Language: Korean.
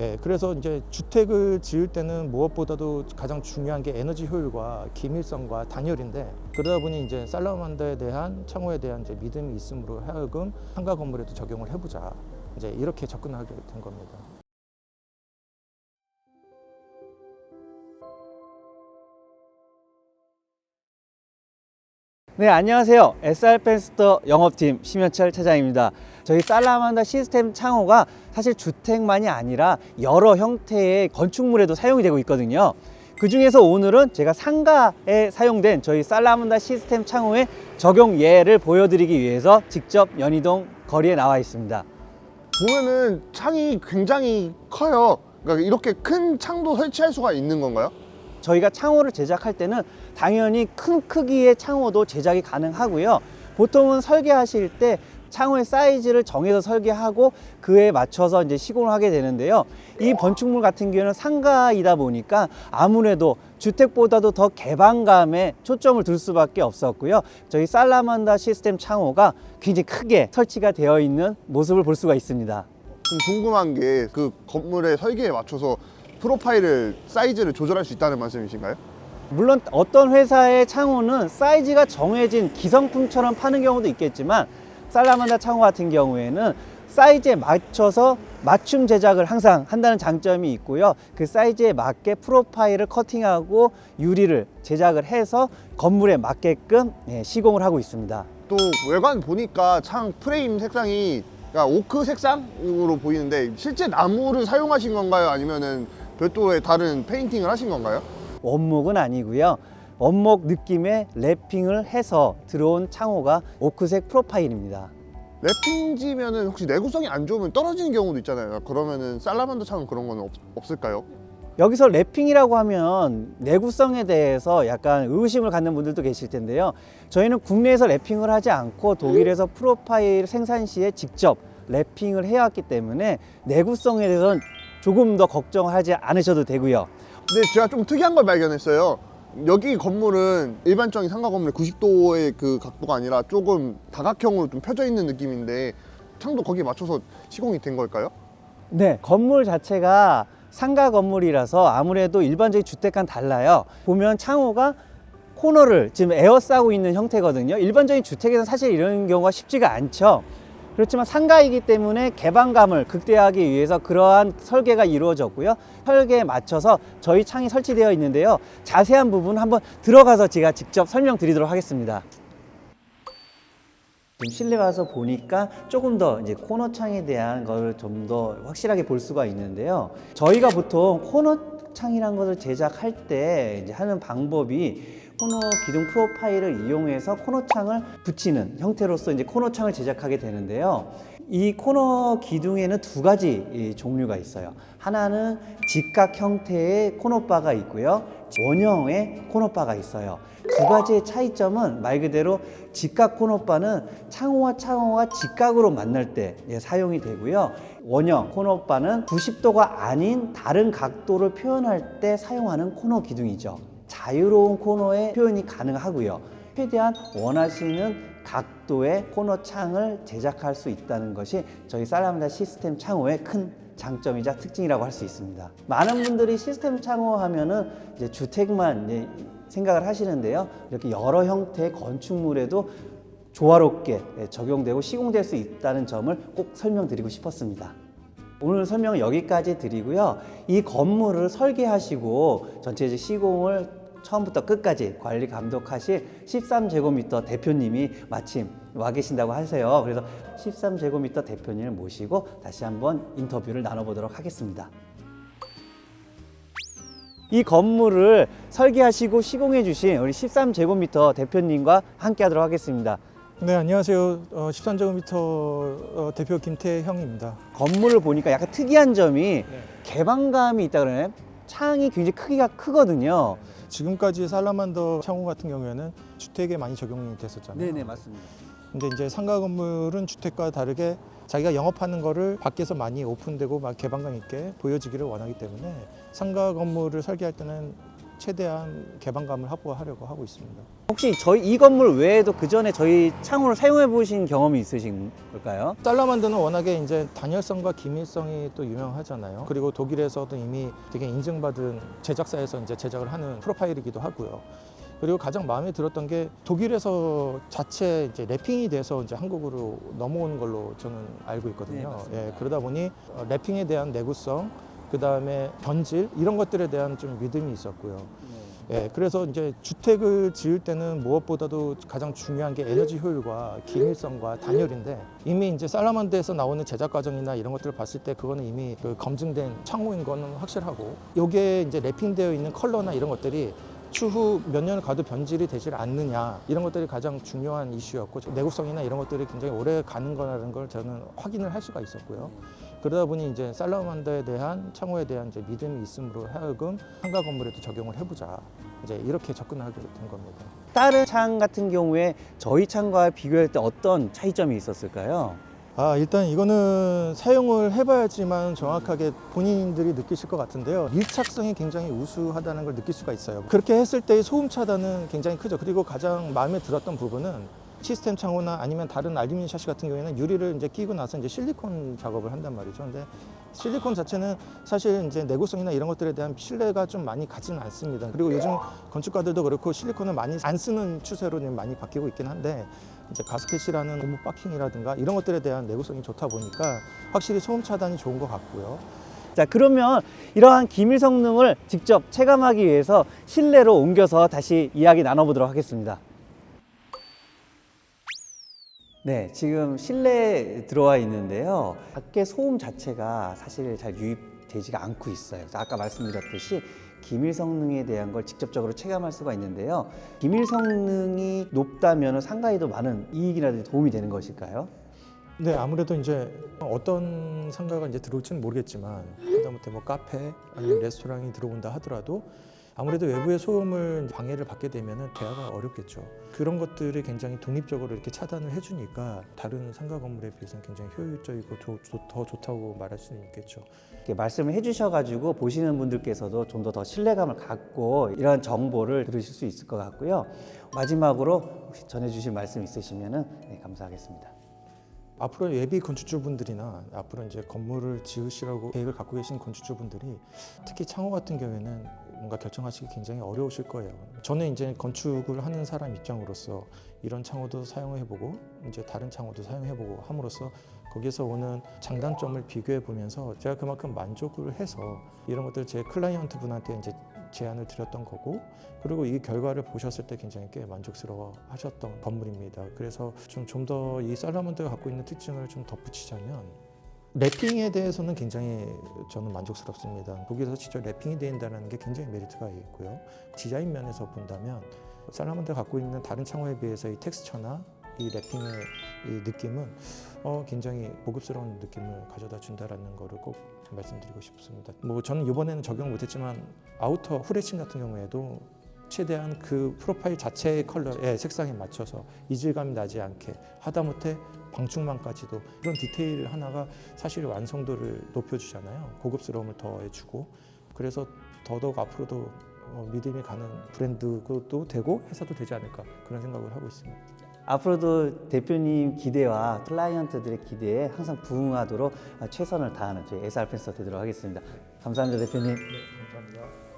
예, 그래서 이제 주택을 지을 때는 무엇보다도 가장 중요한 게 에너지 효율과 기밀성과 단열인데 그러다 보니 이제 살라만다에 대한 창호에 대한 이제 믿음이 있음으로 하여금 상가 건물에도 적용을 해보자 이제 이렇게 접근하게 된 겁니다. 네, 안녕하세요. SR 펜스터 영업팀 심현철 차장입니다. 저희 살라만다 시스템 창호가 사실 주택만이 아니라 여러 형태의 건축물에도 사용이 되고 있거든요. 그 중에서 오늘은 제가 상가에 사용된 저희 살라만다 시스템 창호의 적용 예를 보여드리기 위해서 직접 연희동 거리에 나와 있습니다. 보면은 창이 굉장히 커요. 그러니까 이렇게 큰 창도 설치할 수가 있는 건가요? 저희가 창호를 제작할 때는 당연히 큰 크기의 창호도 제작이 가능하고요. 보통은 설계하실 때 창호의 사이즈를 정해서 설계하고 그에 맞춰서 이제 시공을 하게 되는데요. 이 건축물 같은 경우는 상가이다 보니까 아무래도 주택보다도 더 개방감에 초점을 둘 수밖에 없었고요. 저희 살라만다 시스템 창호가 굉장히 크게 설치가 되어 있는 모습을 볼 수가 있습니다. 좀 궁금한 게 그 건물의 설계에 맞춰서 프로파일을 사이즈를 조절할 수 있다는 말씀이신가요? 물론 어떤 회사의 창호는 사이즈가 정해진 기성품처럼 파는 경우도 있겠지만 살라만다 창호 같은 경우에는 사이즈에 맞춰서 맞춤 제작을 항상 한다는 장점이 있고요. 그 사이즈에 맞게 프로파일을 커팅하고 유리를 제작을 해서 건물에 맞게끔 예, 시공을 하고 있습니다. 또 외관 보니까 창 프레임 색상이 그러니까 오크 색상으로 보이는데 실제 나무를 사용하신 건가요? 아니면은 별도의 다른 페인팅을 하신 건가요? 원목은 아니고요. 원목 느낌의 랩핑을 해서 들어온 창호가 오크색 프로파일입니다. 랩핑지면은 혹시 내구성이 안 좋으면 떨어지는 경우도 있잖아요. 그러면은 살라만더 창은 그런 건 없, 없을까요? 여기서 랩핑이라고 하면 내구성에 대해서 약간 의구심을 갖는 분들도 계실 텐데요. 저희는 국내에서 랩핑을 하지 않고 독일에서 프로파일 생산 시에 직접 랩핑을 해왔기 때문에 내구성에 대해서는 조금 더 걱정하지 않으셔도 되고요. 근데 제가 좀 특이한 걸 발견했어요. 여기 건물은 일반적인 상가 건물의 90도의 그 각도가 아니라 조금 다각형으로 좀 펴져 있는 느낌인데 창도 거기에 맞춰서 시공이 된 걸까요? 네, 건물 자체가 상가 건물이라서 아무래도 일반적인 주택과는 달라요. 보면 창호가 코너를 지금 에어 싸고 있는 형태거든요. 일반적인 주택에서는 사실 이런 경우가 쉽지가 않죠. 그렇지만 상가이기 때문에 개방감을 극대화하기 위해서 그러한 설계가 이루어졌고요. 설계에 맞춰서 저희 창이 설치되어 있는데요. 자세한 부분 한번 들어가서 제가 직접 설명드리도록 하겠습니다. 지금 실내 와서 보니까 조금 더 이제 코너 창에 대한 걸 좀 더 확실하게 볼 수가 있는데요. 저희가 보통 코너 창이라는 것을 제작할 때 이제 하는 방법이 코너 기둥 프로파일을 이용해서 코너 창을 붙이는 형태로서 이제 코너 창을 제작하게 되는데요. 이 코너 기둥에는 두 가지 이 종류가 있어요. 하나는 직각 형태의 코너바가 있고요. 원형의 코너바가 있어요. 두 가지의 차이점은 말 그대로 직각 코너바는 창호와 창호가 직각으로 만날 때 예, 사용이 되고요. 원형 코너바는 90도가 아닌 다른 각도를 표현할 때 사용하는 코너 기둥이죠. 자유로운 코너의 표현이 가능하고요. 최대한 원하시는 각도의 코너 창을 제작할 수 있다는 것이 저희 살라만다 시스템 창호의 큰 장점이자 특징이라고 할 수 있습니다. 많은 분들이 시스템 창호 하면은 이제 주택만 이제 생각을 하시는데요. 이렇게 여러 형태의 건축물에도 조화롭게 예, 적용되고 시공될 수 있다는 점을 꼭 설명드리고 싶었습니다. 오늘 설명은 여기까지 드리고요. 이 건물을 설계하시고 전체 시공을 처음부터 끝까지 관리 감독하실 13제곱미터 대표님이 마침 와 계신다고 하세요. 그래서 13제곱미터 대표님을 모시고 다시 한번 인터뷰를 나눠보도록 하겠습니다. 이 건물을 설계하시고 시공해 주신 우리 13제곱미터 대표님과 함께 하도록 하겠습니다. 네 안녕하세요. 어, 13제곱미터 어, 대표 김태형입니다. 건물을 보니까 약간 특이한 점이 개방감이 있다 그러나요? 창이 굉장히 크기가 크거든요. 지금까지 살라만더 창호 같은 경우에는 주택에 많이 적용이 됐었잖아요. 네네 맞습니다. 근데 이제 상가 건물은 주택과 다르게 자기가 영업하는 거를 밖에서 많이 오픈되고 막 개방감 있게 보여지기를 원하기 때문에 상가 건물을 설계할 때는 최대한 개방감을 확보하려고 하고 있습니다. 혹시 저희 이 건물 외에도 그 전에 저희 창호를 사용해 보신 경험이 있으신 걸까요? 살라만드는 워낙에 이제 단열성과 기밀성이 또 유명하잖아요. 그리고 독일에서도 이미 되게 인증받은 제작사에서 이제 제작을 하는 프로파일이기도 하고요. 그리고 가장 마음에 들었던 게 독일에서 자체 이제 랩핑이 돼서 이제 한국으로 넘어온 걸로 저는 알고 네, 있거든요. 맞습니다. 예, 그러다 보니 어, 랩핑에 대한 내구성, 그 다음에 변질 이런 것들에 대한 좀 믿음이 있었고요. 예, 그래서 이제 주택을 지을 때는 무엇보다도 가장 중요한 게 에너지 효율과 기밀성과 단열인데 이미 이제 살라만드에서 나오는 제작 과정이나 이런 것들을 봤을 때 그거는 이미 그 검증된 창호인 거는 확실하고 요게 이제 랩핑되어 있는 컬러나 이런 것들이 추후 몇 년을 가도 변질이 되질 않느냐 이런 것들이 가장 중요한 이슈였고 내구성이나 이런 것들이 굉장히 오래 가는 거라는 걸 저는 확인을 할 수가 있었고요. 그러다 보니 이제 살라만더에 대한 창호에 대한 이제 믿음이 있음으로 하여금 상가 건물에도 적용을 해보자 이제 이렇게 접근하게 된 겁니다. 다른 창 같은 경우에 저희 창과 비교할 때 어떤 차이점이 있었을까요? 아 일단 이거는 사용을 해봐야지만 정확하게 본인들이 느끼실 것 같은데요 밀착성이 굉장히 우수하다는 걸 느낄 수가 있어요 그렇게 했을 때의 소음 차단은 굉장히 크죠 그리고 가장 마음에 들었던 부분은 시스템 창호나 아니면 다른 알루미늄 샤시 같은 경우에는 유리를 이제 끼고 나서 이제 실리콘 작업을 한단 말이죠 근데 실리콘 자체는 사실 이제 내구성이나 이런 것들에 대한 신뢰가 좀 많이 가지는 않습니다 그리고 요즘 건축가들도 그렇고 실리콘을 많이 안 쓰는 추세로 많이 바뀌고 있긴 한데 이제 가스켓이라는 고무 박킹이라든가 이런 것들에 대한 내구성이 좋다 보니까 확실히 소음 차단이 좋은 것 같고요. 자 그러면 이러한 기밀 성능을 직접 체감하기 위해서 실내로 옮겨서 다시 이야기 나눠보도록 하겠습니다. 네, 지금 실내에 들어와 있는데요. 밖에 소음 자체가 사실 잘 유입되지가 않고 있어요. 아까 말씀드렸듯이 기밀 성능에 대한 걸 직접적으로 체감할 수가 있는데요. 기밀 성능이 높다면 상가에도 많은 이익이라든지 도움이 되는 것일까요? 네, 아무래도 이제 어떤 상가가 이제 들어올지는 모르겠지만 하다못해 뭐 카페 아니면 레스토랑이 들어온다 하더라도 아무래도 외부의 소음을 방해를 받게 되면 대화가 어렵겠죠. 그런 것들이 굉장히 독립적으로 이렇게 차단을 해주니까 다른 상가 건물에 비해서는 굉장히 효율적이고 조- 조- 더 좋다고 말할 수는 있겠죠. 이렇게 말씀을 해주셔가지고 보시는 분들께서도 좀 더 더 신뢰감을 갖고 이런 정보를 들으실 수 있을 것 같고요. 마지막으로 혹시 전해주실 말씀 있으시면 네, 감사하겠습니다. 앞으로 예비 건축주분들이나 앞으로 이제 건물을 지으시라고 계획을 갖고 계신 건축주분들이 특히 창호 같은 경우에는 뭔가 결정하시기 굉장히 어려우실 거예요. 저는 이제 건축을 하는 사람 입장으로서 이런 창호도 사용해보고 이제 다른 창호도 사용해보고 함으로써 거기서 오는 장단점을 비교해 보면서 제가 그만큼 만족을 해서 이런 것들 제 클라이언트 분한테 이제 제안을 드렸던 거고 그리고 이 결과를 보셨을 때 굉장히 꽤 만족스러워 하셨던 건물입니다. 그래서 좀 좀 더 이 살라몬드가 갖고 있는 특징을 좀 덧붙이자면 랩핑에 대해서는 굉장히 저는 만족스럽습니다. 거기서 직접 랩핑이 된다는 게 굉장히 메리트가 있고요. 디자인 면에서 본다면 살라몬드가 갖고 있는 다른 창호에 비해서 이 텍스처나 이 랩핑의 이 느낌은 어, 굉장히 고급스러운 느낌을 가져다 준다라는 거를 꼭 말씀드리고 싶습니다. 뭐 저는 이번에는 적용 못했지만 아우터 후레칭 같은 경우에도 최대한 그 프로파일 자체의 컬러의 색상에 맞춰서 이질감이 나지 않게 하다못해 방충망까지도 이런 디테일 하나가 사실 완성도를 높여주잖아요. 고급스러움을 더해주고 그래서 더더욱 앞으로도 어, 믿음이 가는 브랜드도 되고 회사도 되지 않을까 그런 생각을 하고 있습니다. 앞으로도 대표님 기대와 클라이언트들의 기대에 항상 부응하도록 최선을 다하는 저희 SR 펜서 되도록 하겠습니다. 감사합니다, 대표님. 감사합니다.